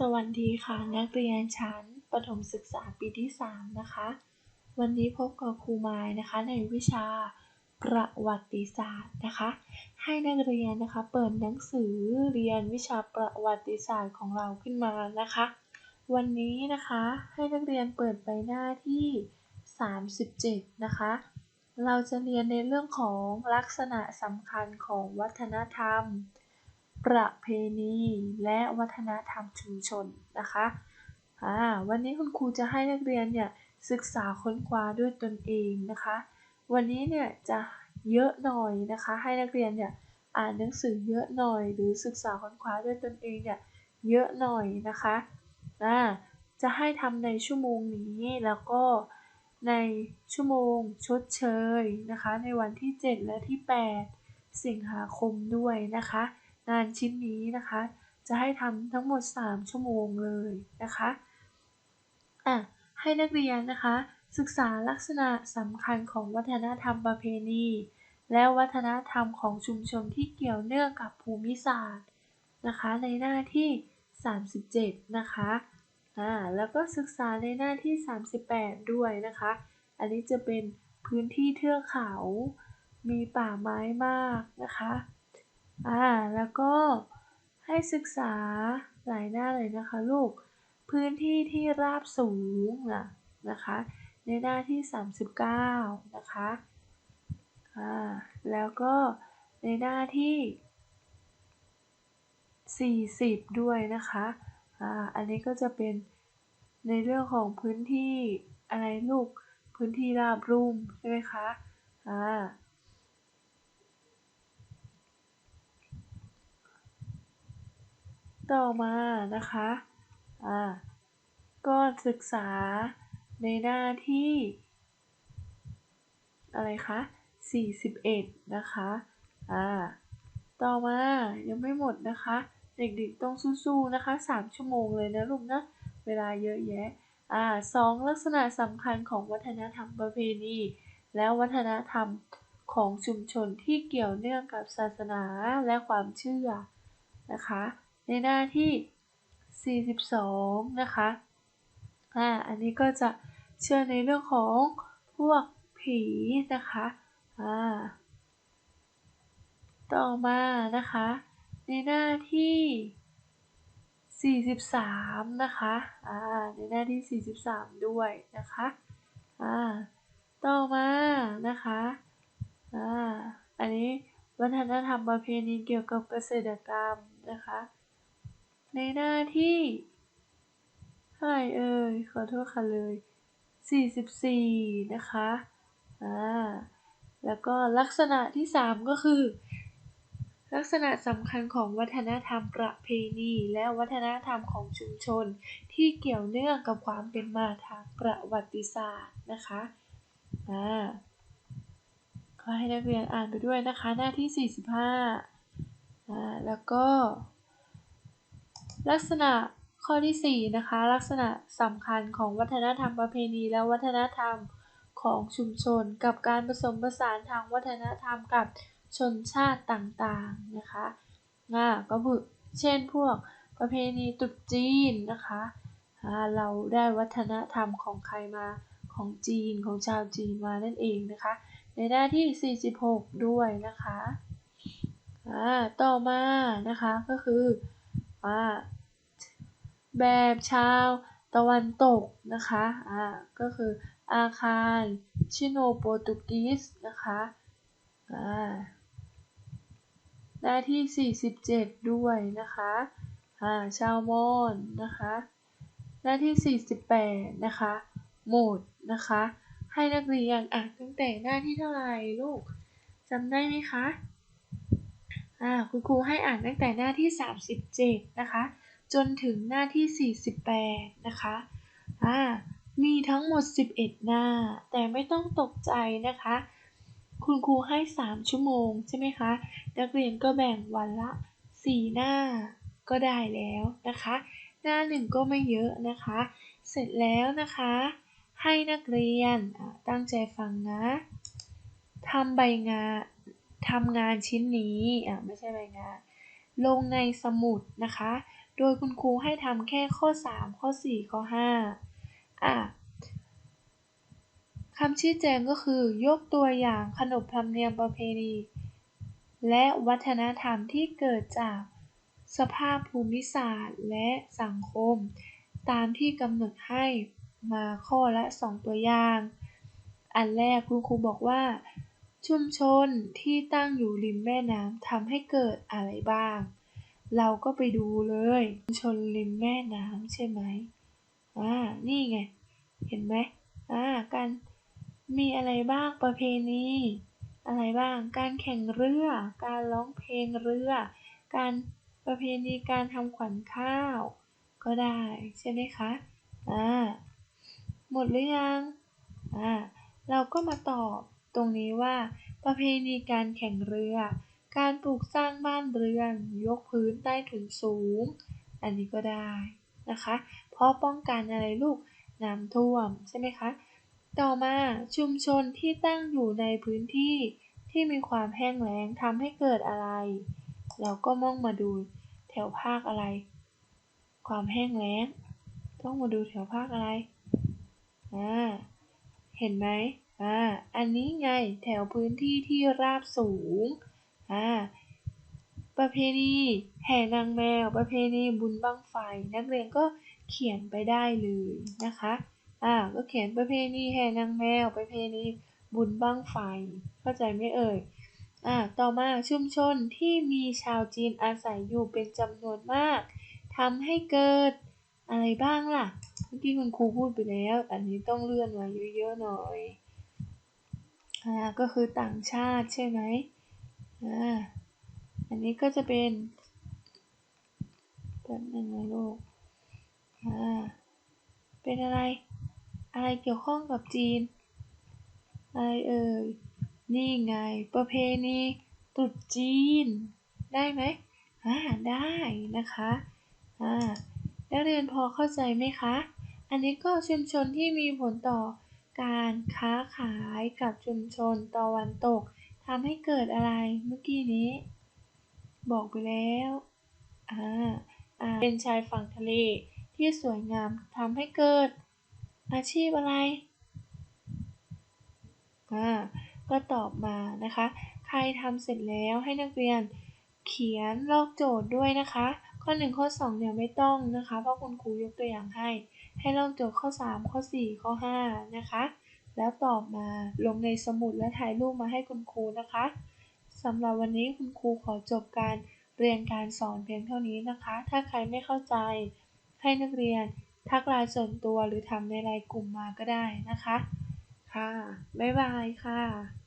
สวัสดีค่ะ นักเรียนชั้นประถมศึกษาปีที่ 3 นะคะ วันนี้พบกับครูไม้นะคะในวิชาประวัติศาสตร์นะคะ ให้นักเรียนนะคะเปิดหนังสือเรียนวิชาประวัติศาสตร์ของเราขึ้นมานะคะ วันนี้นะคะให้นักเรียนเปิดไปหน้าที่ 37 นะคะ เราจะเรียนในเรื่องของลักษณะสำคัญของวัฒนธรรม ประเพณีและวัฒนธรรมชุมชนนะคะอ่าวันนี้คุณครูจะให้นักเรียนเนี่ยศึกษาค้นคว้าด้วยตนเองนะคะ วันนี้เนี่ยจะเยอะหน่อยนะคะ ให้นักเรียนเนี่ยอ่านหนังสือเยอะหน่อย หรือศึกษาค้นคว้าด้วยตนเองเนี่ยเยอะหน่อยนะคะอ่าจะให้ทำในชั่วโมงนี้แล้วก็ในชั่วโมงชดเชยนะคะ ในวันที่ 7 และที่ 8 สิงหาคมด้วยนะคะ งานชิ้นนี้นะคะ จะให้ทำทั้งหมด 3 ชั่วโมงเลยนะคะอะให้นักเรียนนะคะ ศึกษาลักษณะสำคัญของวัฒนธรรมประเพณี และวัฒนธรรมของชุมชนที่เกี่ยวเนื่องกับภูมิศาสตร์นะคะในหน้าที่ 37 นะคะอ่าแล้วก็ศึกษาในหน้าที่ 38 ด้วยนะคะ อันนี้จะเป็นพื้นที่เทือกเขา มีป่าไม้มากนะคะ อ่าแล้วก็ให้ศึกษาหลายหน้าเลยนะคะลูก พื้นที่ที่ราบสูงนะนะคะ ในหน้าที่ 39 นะคะอ่าแล้วก็ในหน้าที่ 40 ด้วยนะคะอ่าอันนี้ก็จะเป็นในเรื่องของพื้นที่อะไรลูก พื้นที่ราบรุ่มใช่ไหมคะอ่า ต่อมานะคะอ่าก็ศึกษาในหน้าที่ อะไรคะ41 นะคะอ่าต่อมายังไม่หมดนะคะ เด็กๆต้องสู้ๆนะคะ 3 ชั่วโมงเลยนะลูกนะ เวลาเยอะแยะอ่าสองลักษณะสำคัญของวัฒนธรรมประเพณี และวัฒนธรรมของชุมชนที่เกี่ยวเนื่องกับศาสนาและความเชื่อนะคะ ในหน้าที่ 42 นะคะ อ่า อันนี้ก็จะเชื่อในเรื่องของพวกผีนะคะ อ่า ต่อมานะคะ ในหน้าที่ 43 นะคะ อ่า ในหน้าที่ 43 ด้วยนะคะ อ่า ต่อมานะคะ อ่า อันนี้วัฒนธรรมประเพณีเกี่ยวกับเกษตรกรรมนะคะ ในหน้าที่เท่าไหร่เอ่ย ขอโทษค่ะเลย 44 นะคะ อ่า แล้วก็ลักษณะที่ 3 ก็คือ ลักษณะสำคัญของวัฒนธรรมประเพณี และวัฒนธรรมของชุมชน ที่เกี่ยวเนื่องกับความเป็นมาทางประวัติศาสตร์นะคะ อ่าขอให้นักเรียนอ่านไปด้วยนะคะ หน้าที่ 45อ่าแล้วก็ ลักษณะข้อที่4นะคะลักษณะสำคัญของวัฒนธรรมประเพณีและวัฒนธรรมของชุมชน กับการผสมผสานทางวัฒนธรรมกับชนชาติต่างๆนะคะอ่าก็คือเช่นพวกประเพณีตรุษจีนนะคะอ่าเราได้วัฒนธรรมของใครมาของจีนของชาวจีนมานั่นเองนะคะ ในหน้าที่ 46 ด้วยนะคะอ่าต่อมานะคะก็คืออ่า แบบชาวตะวันตกนะคะ อ่า ก็คืออาคารชิโนโปรตุกีสนะคะ อ่า หน้าที่ 47 ด้วยนะคะ อ่า ชาวมอญนะคะ หน้าที่ 48 นะคะ โหมดนะคะ ให้นักเรียนอ่านตั้งแต่หน้าที่เท่าไหร่ลูกจำได้ไหมคะ อ่า คุณครูให้อ่านตั้งแต่หน้าที่ 37 นะคะ จนถึงหน้าที่ 48 นะคะอ่ามีทั้งหมด 11 หน้า แต่ไม่ต้องตกใจนะคะ คุณครูให้ 3 ชั่วโมงใช่ไหมคะ นักเรียนก็แบ่งวันละ 4 หน้าก็ได้แล้วนะคะ หน้าหนึ่งก็ไม่เยอะนะคะ เสร็จแล้วนะคะ ให้นักเรียนตั้งใจฟังนะทำใบงานทำงานชิ้นนี้อะไม่ใช่ใบงาน ลงในสมุดนะคะ โดยคุณครูให้ทำแค่ข้อ 3 ข้อ 4 ข้อ 5 อะคำชี้แจงก็คือยกตัวอย่างขนบธรรมเนียมประเพณี และวัฒนธรรมที่เกิดจากสภาพภูมิศาสตร์และสังคม ตามที่กำหนดให้มาข้อละ 2 ตัวอย่าง อันแรกคุณครูบอกว่า ชุมชนที่ตั้งอยู่ริมแม่น้ำทำให้เกิดอะไรบ้าง เราก็ไปดูเลย ชนริมแม่น้ำใช่ไหมอ่านี่ไง เห็นไหมอ่าการมีอะไรบ้างประเพณี อะไรบ้าง การแข่งเรือ การร้องเพลงเรือ การประเพณีการทำขวัญข้าว ก็ได้ใช่ไหมคะอ่าหมดหรือยังอ่าเราก็มาตอบตรงนี้ว่า ประเพณีการแข่งเรือ การปลูกสร้างบ้านเรือนยกพื้นใต้ถุนสูง อันนี้ก็ได้นะคะ เพราะป้องกันอะไรลูกน้ำท่วมใช่ไหมคะ ต่อมาชุมชนที่ตั้งอยู่ในพื้นที่ที่มีความแห้งแล้งทำให้เกิดอะไร เราก็มองมาดูแถวภาคอะไร ความแห้งแล้ง ต้องมาดูแถวภาคอะไรอ่าเห็นไหมอ่าอันนี้ไงแถวพื้นที่ที่ราบสูง อ่าประเพณีแห่นางแมว ประเพณีบุญบั้งไฟ นักเรียนก็เขียนไปได้เลยนะคะ อ่า ก็เขียนประเพณีแห่นางแมว ประเพณีบุญบั้งไฟ เข้าใจไหมเอ่ย อ่า ต่อมาชุมชนที่มีชาวจีนอาศัยอยู่เป็นจำนวนมาก ทำให้เกิดอะไรบ้างล่ะ เมื่อกี้คุณครูพูดไปแล้ว อันนี้ต้องเลื่อนมาเยอะๆหน่อย อ่า ก็คือต่างชาติใช่ไหม อ่าอันนี้ก็จะเป็นแป๊บนึงนะลูก อ่า เป็นอะไร อะไรเกี่ยวข้องกับจีน อะไรเอ่ย นี่ไง ประเพณีตรุษจีน ได้ไหมอ่า ได้นะคะ อ่า นักเรียนพอเข้าใจไหมคะ อันนี้ก็ชุมชนที่มีผลต่อการค้าขายกับชุมชนตะวันตก ทำให้เกิดอะไรเมื่อกี้นี้ บอกไปแล้วอ่าอ่าเป็นชายฝั่งทะเลที่สวยงามทำให้เกิด อาชีพอะไรอ่าก็ตอบมานะคะ ใครทำเสร็จแล้วให้นักเรียนเขียนลอกโจทย์ด้วยนะคะ ข้อ 1 ข้อ 2 เนี่ยไม่ต้องนะคะ เพราะคุณครูยกตัวอย่างให้ ให้ลอกโจทย์ข้อ 3 ข้อ 4 ข้อ 5 นะคะ แล้วตอบมาลงในสมุดและถ่ายรูปมาให้คุณครูนะคะสำหรับวันนี้คุณครูขอจบการเรียนการสอนเพียงเท่านี้นะคะ ถ้าใครไม่เข้าใจให้นักเรียนทักไลน์ส่วนตัวหรือทำในไลน์กลุ่มมาก็ได้นะคะ ค่ะ บ๊ายบายค่ะ